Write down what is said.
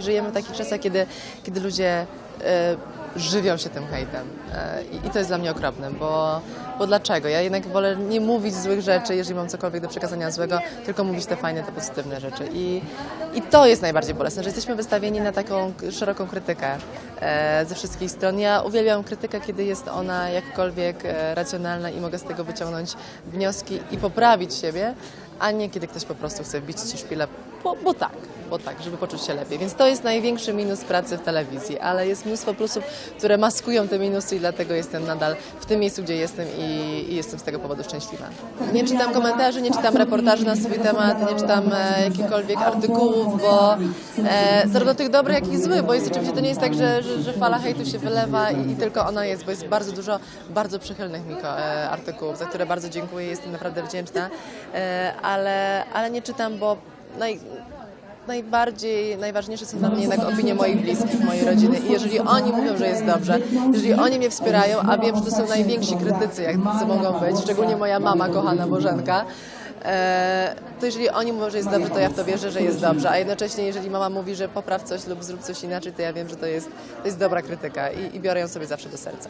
Żyjemy w takich czasach, kiedy, kiedy ludzie e, żywią się tym hejtem E, i, to jest dla mnie okropne, bo, bo dlaczego? Ja jednak wolę nie mówić złych rzeczy, jeżeli mam cokolwiek do przekazania złego, tylko mówić te fajne, te pozytywne rzeczy i, i to jest najbardziej bolesne, że jesteśmy wystawieni na taką szeroką krytykę e, ze wszystkich stron. Ja uwielbiam krytykę, kiedy jest ona jakkolwiek racjonalna i mogę z tego wyciągnąć wnioski i poprawić siebie, a nie kiedy ktoś po prostu chce wbić ci szpilę, bo, bo tak, bo tak, żeby poczuć się lepiej. Więc to jest największy minus pracy w telewizji, ale jest mnóstwo plusów, które maskują te minusy i dlatego jestem nadal w tym miejscu, gdzie jestem i, i jestem z tego powodu szczęśliwa. Nie czytam komentarzy, nie czytam reportaży na swój temat, nie czytam e, jakichkolwiek artykułów, bo e, zarówno tych dobrych, jak i złych, bo jest oczywiście to nie jest tak, że, że, że fala hejtu się wylewa i, i tylko ona jest, bo jest bardzo dużo bardzo przychylnych mi e, artykułów, za które bardzo dziękuję, jestem naprawdę wdzięczna, e, ale, ale nie czytam, bo naj, najbardziej, najważniejsze są dla mnie jednak opinie moich bliskich, mojej rodziny i jeżeli oni mówią, że jest dobrze, jeżeli oni mnie wspierają, a wiem, że to są najwięksi krytycy, jak tacy mogą być, szczególnie moja mama, kochana Bożenka, e, to jeżeli oni mówią, że jest dobrze, to ja w to wierzę, że jest dobrze, a jednocześnie jeżeli mama mówi, że popraw coś lub zrób coś inaczej, to ja wiem, że to jest, to jest dobra krytyka i, i biorę ją sobie zawsze do serca.